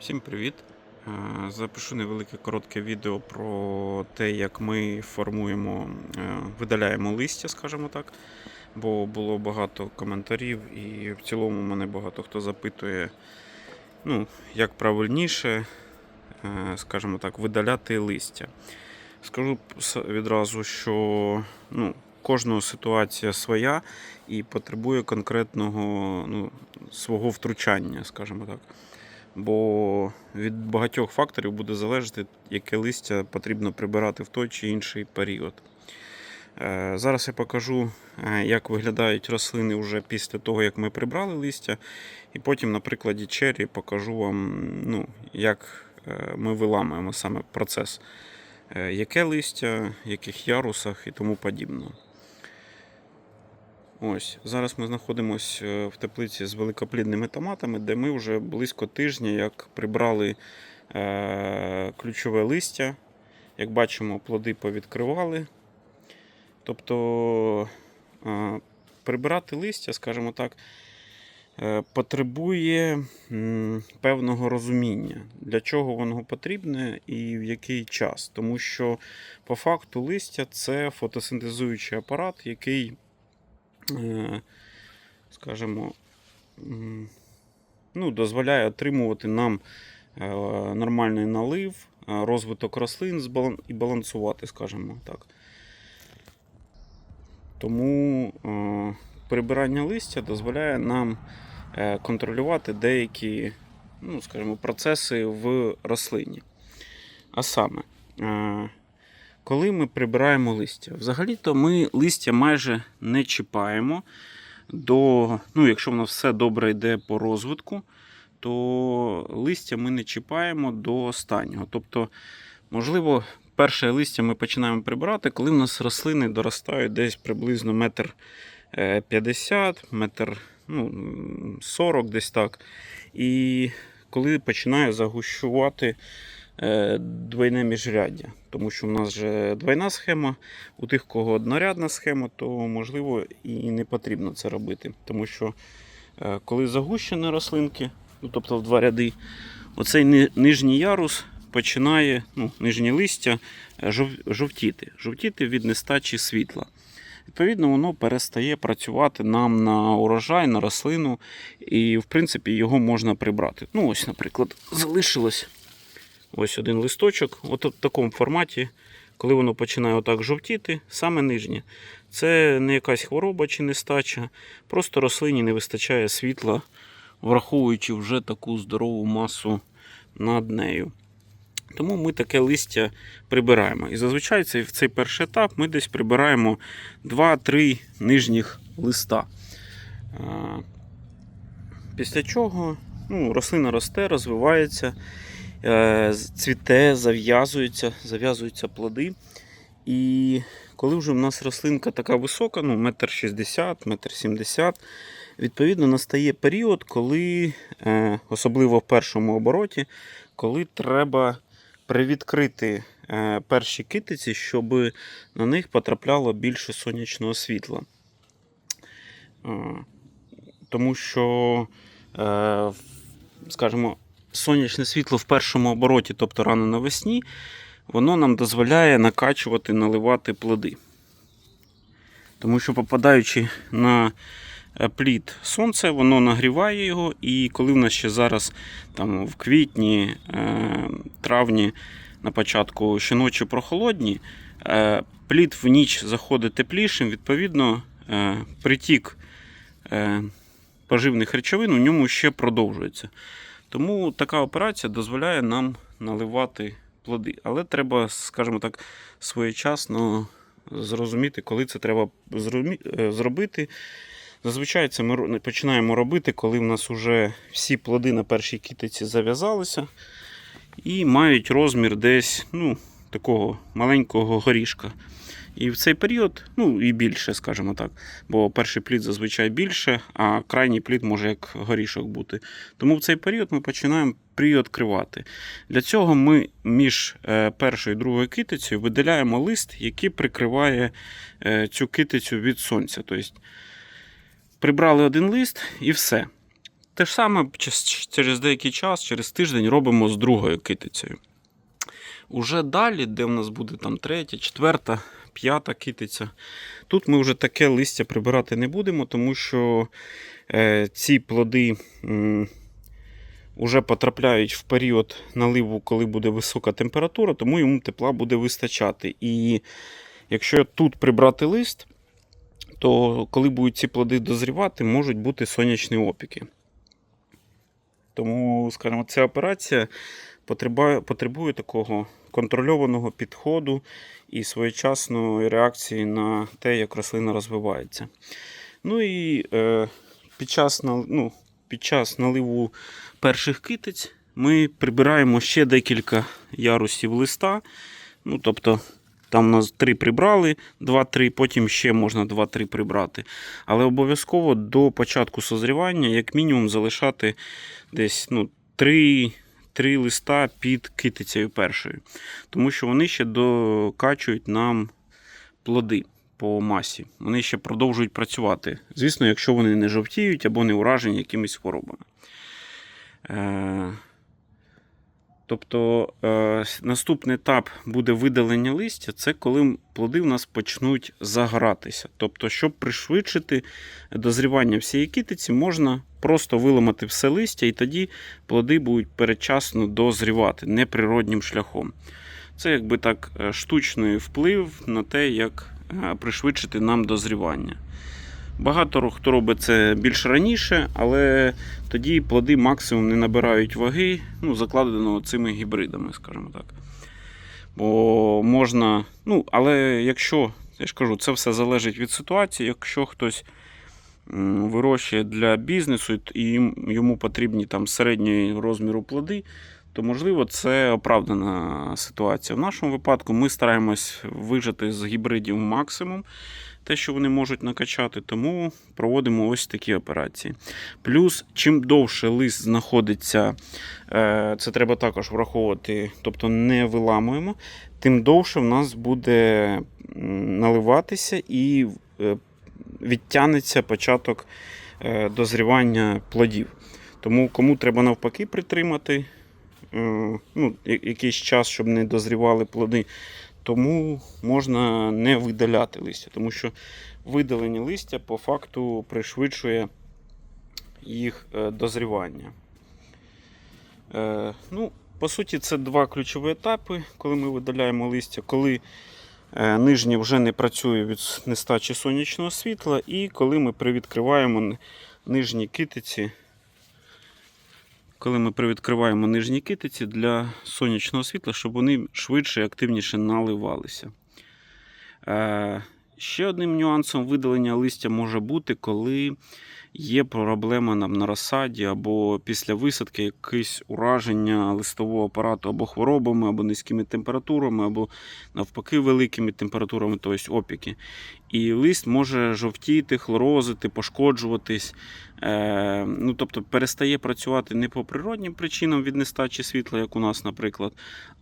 Всім привіт! Е, Запишу невелике коротке відео про те, як ми формуємо, е, видаляємо листя, скажімо так. Бо було багато коментарів, і в цілому мене багато хто запитує, ну, як правильніше, е, скажімо так, видаляти листя. Скажу відразу, що ну, кожного ситуація своя і потребує конкретного ну, свого втручання, скажімо так бо від багатьох факторів буде залежати, яке листя потрібно прибирати в той чи інший період. Е, Зараз я покажу, е, як виглядають рослини вже після того, як ми прибрали листя. І потім на прикладі чері покажу вам, ну, як е, ми виламуємо саме процес, яке листя, яких ярусах і тому подібне. Ось зараз ми знаходимося в теплиці з великоплідними томатами, де ми вже близько тижня як прибрали е, ключове листя. Як бачимо, плоди повідкривали. Тобто е, прибирати листя, скажімо так, е, потребує м, певного розуміння, для чого воно потрібне і в який час. Тому що по факту листя це фотосинтезуючий апарат, який е, скажімо, ну, дозволяє отримувати нам е, нормальний налив, е, розвиток рослин і балансувати, скажімо так. Тому е, прибирання листя дозволяє нам е, контролювати деякі ну, скажімо, процеси в рослині. А саме, е, коли ми прибираємо листя, взагалі-то ми листя майже не чіпаємо до, ну, якщо в нас все добре йде по розвитку, то листя ми не чіпаємо до останнього. Тобто, можливо, перше листя ми починаємо прибирати, коли в нас рослини доростають десь приблизно метр е, 50, метр ну, 40 десь так. І коли починає загущувати е, двойне міжряддя. Тому що в нас вже двойна схема, у тих, кого однорядна схема, то можливо і не потрібно це робити. Тому що е, коли загущені рослинки, ну, тобто в два ряди, оцей нижній ярус починає, ну, нижнє листя е, жов- жовтіти, жовтіти від нестачі світла. Відповідно, воно перестає працювати нам на урожай, на рослину, і в принципі його можна прибрати. Ну, ось, наприклад, залишилось ось один листочок, от в такому форматі, коли воно починає отак жовтіти, саме нижнє. Це не якась хвороба чи нестача, просто рослині не вистачає світла, враховуючи вже таку здорову масу над нею. Тому ми таке листя прибираємо. І зазвичай в цей перший етап ми десь прибираємо 2-3 нижніх листа. Після чого ну, рослина росте, розвивається, цвіте, зав'язується, зав'язуються плоди. І коли вже в нас рослинка така висока, ну, метр шістдесят, метр сімдесят, відповідно настає період, коли, е, особливо в першому обороті, коли треба привідкрити е, перші китиці, щоб на них потрапляло більше сонячного світла. Е, Тому що, е, скажімо, сонячне світло в першому обороті, тобто рано навесні, воно нам дозволяє накачувати, наливати плоди. Тому що, попадаючи на е, плід сонце, воно нагріває його, і коли в нас ще зараз там, в квітні, е, травні, на початку щоночі прохолодні, е, плід в ніч заходить теплішим, відповідно, притік поживних речовин у ньому ще продовжується. Тому така операція дозволяє нам наливати плоди. Але треба, скажімо так, своєчасно зрозуміти, коли це треба е, зробити. Зазвичай це ми починаємо робити, коли в нас вже всі плоди на першій кітиці зав'язалися і мають розмір десь ну, такого маленького горішка. І в цей період, ну і більше, скажімо так, бо перший плід зазвичай більше, а крайній плід може як горішок бути. Тому в цей період ми починаємо привідкривати. Для цього ми між е, першою і другою китицею виділяємо лист, який прикриває е, цю китицю від сонця. Тобто прибрали один лист і все. те ж саме через деякий час, через тиждень робимо з другою китицею. Уже далі, де в нас буде там третя, четверта, п'ята китиця, тут ми вже таке листя прибирати не будемо, тому що е, ці плоди вже потрапляють в період наливу, коли буде висока температура, тому йому тепла буде вистачати. І якщо тут прибрати лист, то коли будуть ці плоди дозрівати, можуть бути сонячні опіки. Тому, скажімо, ця операція потребує, потребує такого контрольованого підходу і своєчасної реакції на те, як рослина розвивається. Ну і е, під, час, ну, під час наливу перших китиць ми прибираємо ще декілька ярусів листа. Ну, тобто, там у нас три прибрали, 2-3, потім ще можна 2-3 прибрати. Але обов'язково до початку созрівання, як мінімум, залишати десь ну, 3, 3 листа під китицею першою. Тому що вони ще докачують нам плоди по масі. Вони ще продовжують працювати. Звісно, якщо вони не жовтіють або не уражені якимись хворобами. Тобто е, наступний етап буде видалення листя, це коли плоди у нас почнуть загоратися. Тобто, щоб пришвидшити дозрівання всієї китиці, можна просто виламати все листя, і тоді плоди будуть передчасно дозрівати неприроднім шляхом. Це якби так е, штучний вплив на те, як е, пришвидшити нам дозрівання. Багато хто робить це більш раніше, але тоді плоди максимум не набирають ваги, ну, закладено цими гібридами, скажімо так. Бо можна. Ну, але якщо, я ж кажу, це все залежить від ситуації, якщо хтось вирощує для бізнесу і йому потрібні там середньої розміру плоди, то можливо це оправдана ситуація. В нашому випадку ми стараємось вижати з гібридів максимум те, що вони можуть накачати, тому проводимо ось такі операції. Плюс, чим довше лист знаходиться, е, це треба також враховувати, тобто не виламуємо, тим довше в нас буде наливатися і е, відтягнеться початок е, дозрівання плодів. Тому кому треба навпаки притримати ну, якийсь час, щоб не дозрівали плоди, тому можна не видаляти листя, тому що видалення листя по факту пришвидшує їх е, дозрівання. Е, Ну, по суті, це два ключові етапи, коли ми видаляємо листя, коли е, нижнє вже не працює від нестачі сонячного світла, і коли ми привідкриваємо нижні китиці. Коли ми привідкриваємо нижні китиці для сонячного світла, щоб вони швидше і активніше наливалися. Е, ще одним нюансом видалення листя може бути, коли є проблема на розсаді або після висадки якесь ураження листового апарату або хворобами, або низькими температурами, або навпаки великими температурами, тобто опіки. І лист може жовтіти, хлорозити, пошкоджуватись. Е, ну, тобто перестає працювати не по природнім причинам від нестачі світла, як у нас, наприклад,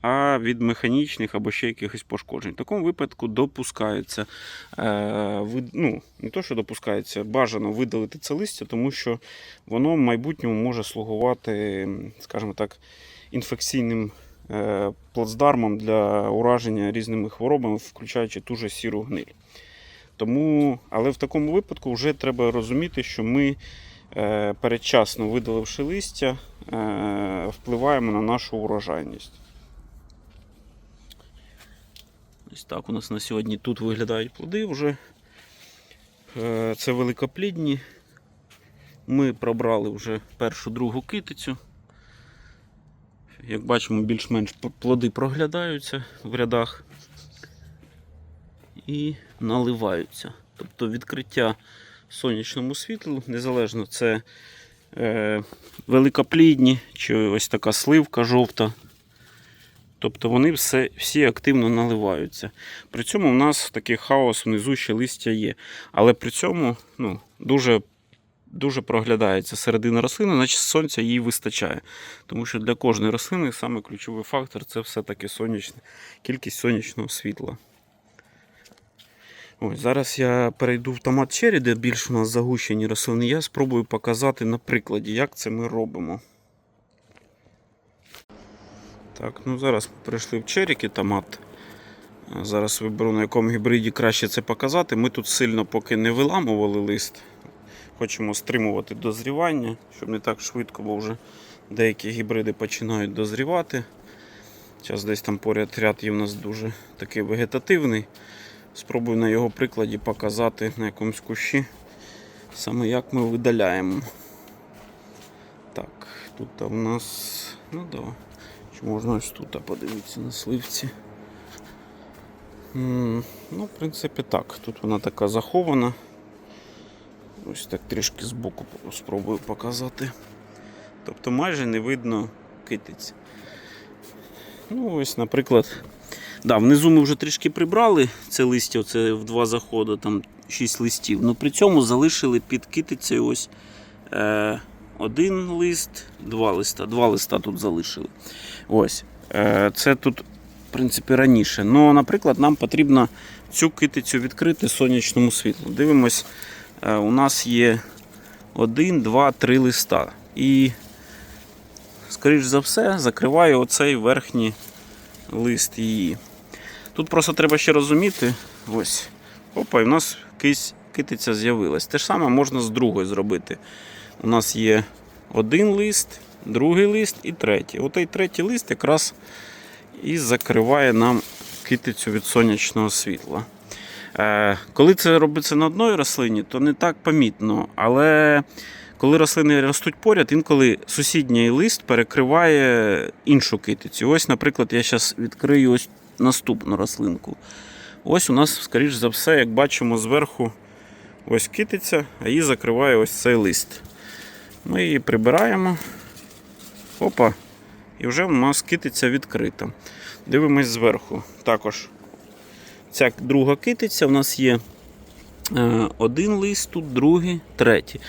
а від механічних або ще якихось пошкоджень. В такому випадку допускається, е, ну, не то, що допускається, бажано видалити це листя, тому що воно в майбутньому може слугувати, скажімо так, інфекційним е, плацдармом для ураження різними хворобами, включаючи ту же сіру гниль. Тому, але в такому випадку вже треба розуміти, що ми передчасно видаливши листя, е, впливаємо на нашу урожайність. Ось так у нас на сьогодні тут виглядають плоди вже. Е, Це великоплідні. Ми пробрали вже першу другу китицю. Як бачимо, більш-менш плоди проглядаються в рядах і наливаються. Тобто відкриття сонячному світлу, незалежно це е, великоплідні чи ось така сливка жовта. Тобто вони все, всі активно наливаються. При цьому в нас такий хаос внизу ще листя є. Але при цьому ну, дуже, дуже проглядається середина рослини, наче сонця їй вистачає. Тому що для кожної рослини саме ключовий фактор це все-таки сонячне, кількість сонячного світла. Ось, зараз я перейду в томат черрі, де більш у нас загущені рослини. Я спробую показати на прикладі, як це ми робимо. Так, ну зараз ми перейшли в черіки томат. Зараз виберу на якому гібриді краще це показати. Ми тут сильно поки не виламували лист. Хочемо стримувати дозрівання, щоб не так швидко, бо вже деякі гібриди починають дозрівати. Зараз десь там поряд ряд є в нас дуже такий вегетативний. Спробую на його прикладі показати на якомусь кущі, саме як ми видаляємо. Так, тут у нас. Ну да. Чи можна ось тут подивитися на сливці. Ну, в принципі, так. Тут вона така захована. Ось так трішки збоку спробую показати. Тобто майже не видно китиць. Ну, ось, наприклад. Да, внизу ми вже трішки прибрали це листя, це в два заходи, там 6 листів. Ну при цьому залишили під китицею ось е, один лист, два листа. Два листа тут залишили. Ось. Е, це тут, в принципі, раніше. Ну, наприклад, нам потрібно цю китицю відкрити сонячному світлу. Дивимось, е, у нас є один, два, три листа. І, скоріш за все, закриває оцей верхній лист її. Тут просто треба ще розуміти. Ось. Опа, і в нас китиця з'явилась. Те ж саме можна з другої зробити. У нас є один лист, другий лист і третій. Отей третій лист якраз і закриває нам китицю від сонячного світла. Е, коли це робиться на одній рослині, то не так помітно. Але коли рослини ростуть поряд, інколи сусідній лист перекриває іншу китицю. Ось, наприклад, я зараз відкрию ось наступну рослинку. Ось у нас, скоріш за все, як бачимо, зверху ось китиця, а її закриває ось цей лист. Ми її прибираємо. Опа. І вже у нас китиця відкрита. Дивимось зверху. Також ця друга китиця у нас є е, один лист, тут другий, третій.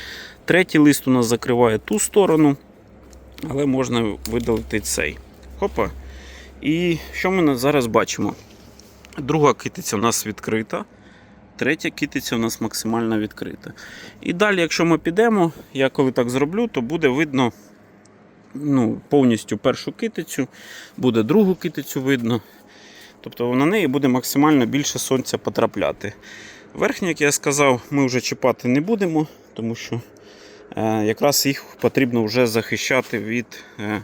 Третій лист у нас закриває ту сторону, але можна видалити цей. Хопа. І що ми зараз бачимо? Друга китиця у нас відкрита, третя китиця у нас максимально відкрита. І далі, якщо ми підемо, я коли так зроблю, то буде видно ну, повністю першу китицю, буде другу китицю видно. Тобто на неї буде максимально більше сонця потрапляти. Верхні, як я сказав, ми вже чіпати не будемо, тому що е, якраз їх потрібно вже захищати від е,